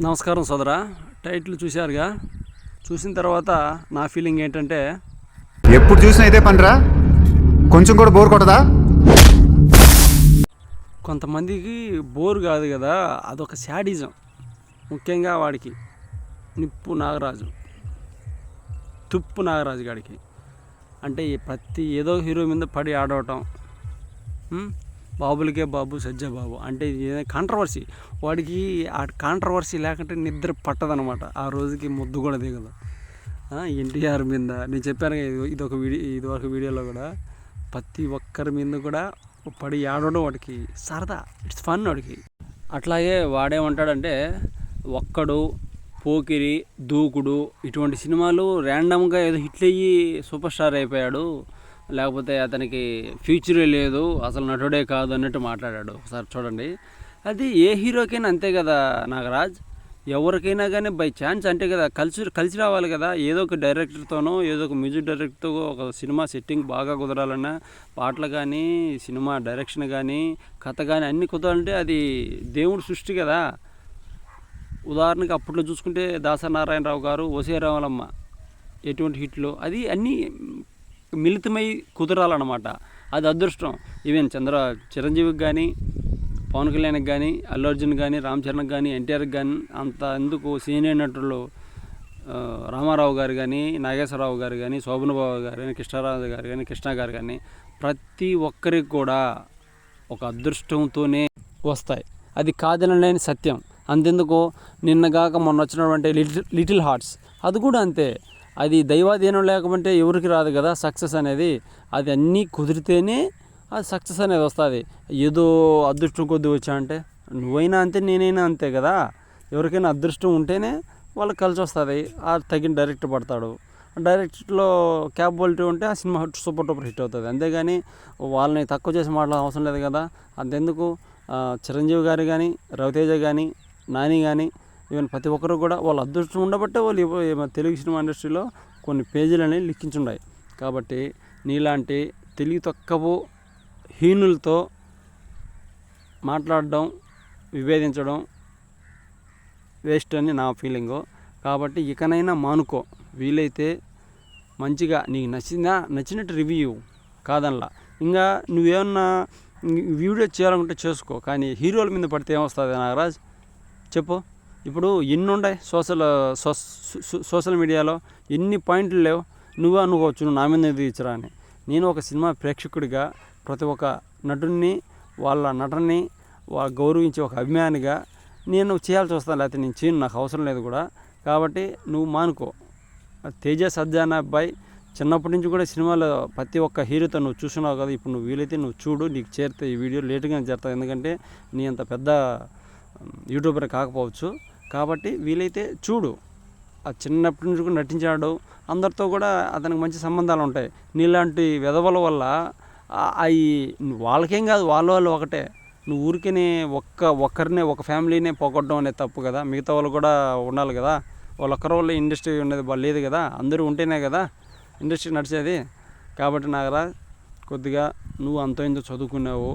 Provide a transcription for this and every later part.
నమస్కారం సోదరా. టైటిల్ చూశారుగా. చూసిన తర్వాత నా ఫీలింగ్ ఏంటంటే ఎప్పుడు చూసినా ఇదే పనిరా? కొంచెం కూడా బోర్ కొట్టదా? కొంతమందికి బోర్ కాదు కదా అదొక శాడిజం. ముఖ్యంగా వాడికి. నిప్పు నాగరాజు. తుప్పు నాగరాజు గాడికి. అంటే ప్రతి ఏదో హీరో మీద పడి ఆడవటం? బాబులకే బాబు సజ్జ బాబు అంటే కాంట్రవర్సీ వాడికి ఆ కాంట్రవర్సీ లేకుంటే నిద్ర పట్టదనమాట. ఆ రోజుకి ముద్దు కూడా దిగదు. ఎన్టీఆర్ మీద నేను చెప్పాను ఇది- ఒక వీడియో ఇది ఒక వీడియోలో కూడా ప్రతి ఒక్కరి మీద కూడా పడి ఆడడం వాడికి సరదా. ఇట్స్ ఫన్ వాడికి. అట్లాగే వాడేమంటాడంటే ఒక్కడు పోకిరి దూకుడు ఇటువంటి సినిమాలు ర్యాండమ్గా ఏదో హిట్లయ్యి సూపర్ స్టార్ అయిపోయాడు. లేకపోతే అతనికి ఫ్యూచరే లేదు అసలు నటుడే కాదు అన్నట్టు మాట్లాడాడు. ఒకసారి చూడండి. అది ఏ హీరోకైనా అంతే కదా నాగరాజ్? ఎవరికైనా కానీ బై ఛాన్స్ అంటే కదా కలిసి కలిసి రావాలి కదా. ఏదో ఒక డైరెక్టర్తోనో ఏదో ఒక మ్యూజిక్ డైరెక్టర్తో ఒక సినిమా సెట్టింగ్ బాగా కుదరాలన్నా పాటలు కానీ సినిమా డైరెక్షన్ కానీ కథ కానీ అన్నీ కుదరాలంటే అది దేవుడి సృష్టి కదా. ఉదాహరణకి అప్పట్లో చూసుకుంటే దాసనారాయణరావు గారు ఓసే రామలమ్మ ఎటువంటి హిట్లు అది అన్నీ మిళితమై కుదరాలన్నమాట. అది అదృష్టం. ఈవెన్ చంద్ర చిరంజీవికి కానీ పవన్ కళ్యాణ్కి కానీ అల్లు అర్జున్ కానీ రామ్ చరణ్కి కానీ ఎన్టీఆర్కి కానీ అంత ఎందుకు సీనియర్ నటులు రామారావు గారు కానీ నాగేశ్వరరావు గారు కానీ శోభనబాబు గారు కానీ కృష్ణారావు గారు కానీ కృష్ణ గారు కానీ ప్రతి ఒక్కరికి కూడా ఒక అదృష్టంతోనే వస్తాయి. అది కాదనలేని సత్యం. అంతెందుకు నిన్నగాక మొన్న వచ్చినటువంటి లిటిల్ లిటిల్ హార్ట్స్. అది కూడా అంతే. అది దైవాధీనం లేకపోతే ఎవరికి రాదు కదా సక్సెస్ అనేది. అది అన్నీ కుదిరితేనే అది సక్సెస్ అనేది వస్తుంది. ఏదో అదృష్టం కొద్ది వచ్చా అంటే నువ్వైనా అంతే నేనైనా అంతే కదా. ఎవరికైనా అదృష్టం ఉంటేనే వాళ్ళకి కలిసి వస్తుంది. ఆ తగిన డైరెక్టర్ పడతాడు. డైరెక్ట్లో క్యాపబిలిటీ ఉంటే ఆ cinema hit super duper hit అవుతుంది. అంతేగాని వాళ్ళని తక్కువ చేసి మాట్లాడడం అవసరం లేదు కదా. అంతెందుకు? చిరంజీవి గారు కానీ రవితేజ కానీ నాని కానీ ఈవెన్ ప్రతి ఒక్కరు కూడా వాళ్ళ అదృష్టం ఉండబట్టే వాళ్ళు తెలుగు సినిమా ఇండస్ట్రీలో కొన్ని పేజీలు అనేవి లిఖించున్నాయి కాబట్టి నీలాంటి తెలివి తక్కువ హీనులతో మాట్లాడడం విభేదించడం వేస్ట్ అని నా ఫీలింగు కాబట్టి ఇకనైనా మానుకో. వీలైతే మంచిగా నీకు నచ్చిందా నచ్చినట్టు రివ్యూ కాదనలా. ఇంకా నువ్వేమన్నా వీడియో చేయాలనుకుంటే చేసుకో. కానీ హీరోల మీద పడితే ఏమొస్తుంది నాగరాజ్? చెప్పు. ఇప్పుడు ఎన్ని ఉన్నాయి సోషల్ సో- సోషల్ మీడియాలో ఎన్ని పాయింట్లు లేవు. నువ్వు అనుకోవచ్చు నువ్వు నా మీద తీర్చరా అని. నేను ఒక సినిమా ప్రేక్షకుడిగా ప్రతి ఒక్క నటుడిని వాళ్ళ నటనని వాళ్ళ గౌరవించే ఒక అభిమానిగా నేను చేయాల్సి వస్తాను లేకపోతే నేను చేయను నాకు అవసరం లేదు కూడా. కాబట్టి నువ్వు మానుకో. తేజ సజ్జాన అబ్బాయి చిన్నప్పటి నుంచి కూడా సినిమాలో ప్రతి ఒక్క హీరోతో నువ్వు చూస్తున్నావు కదా ఇప్పుడు నువ్వు వీలైతే నువ్వు చూడు నీకు చేరితే ఈ వీడియో లేటుగా చేరుతావు. ఎందుకంటే నీ అంత పెద్ద యూట్యూబర్ కాకపోవచ్చు. కాబట్టి వీలైతే చూడు. ఆ చిన్నప్పటి నుంచి కూడా నటించాడు. అందరితో కూడా అతనికి మంచి సంబంధాలు ఉంటాయి. నీలాంటి విధవల వల్ల అవి వాళ్ళకేం కాదు వాళ్ళ వాళ్ళు ఒకటే. నువ్వు ఊరికేనే ఒక్క ఒక్కరినే ఒక ఫ్యామిలీనే పోగొట్టడం అనేది తప్పు కదా. మిగతా వాళ్ళు కూడా ఉండాలి కదా. వాళ్ళొక్కరి వల్ల ఇండస్ట్రీ ఉండేది లేదు కదా. అందరూ ఉంటేనే కదా ఇండస్ట్రీ నడిచేది. కాబట్టి నాగరా కొద్దిగా నువ్వు అంత ఇంతో చదువుకున్నావు.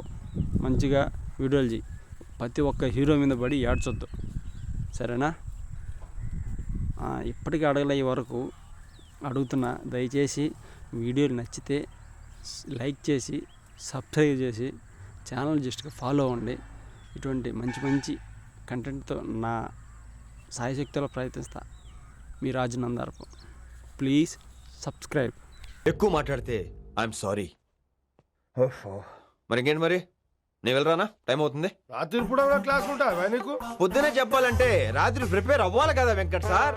మంచిగా వీడియోలు చేయి ప్రతి ఒక్క హీరో మీద పడి ఏడ్చొద్దు. సరేనా? ఇప్పటికీ అడగలే వరకు. అడుగుతున్నా. దయచేసి వీడియోలు నచ్చితే లైక్ చేసి సబ్స్క్రైబ్ చేసి ఛానల్ జస్ట్గా ఫాలో అవ్వండి. ఇటువంటి మంచి మంచి కంటెంట్తో నా సాయశక్తిలో ప్రయత్నిస్తా. మీ రాజనందారపు. Please subscribe. ఎక్కువ మాట్లాడితే ఐఎమ్ సారీ. మరి ఇంకేంటి మరి? నేను వెళ్ళరానా? టైం అవుతుంది. రాత్రి కూడా క్లాస్ ఉంటావా నీకు? పొద్దునే చెప్పాలంటే రాత్రి ప్రిపేర్ అవ్వాలి కదా వెంకట్ సార్.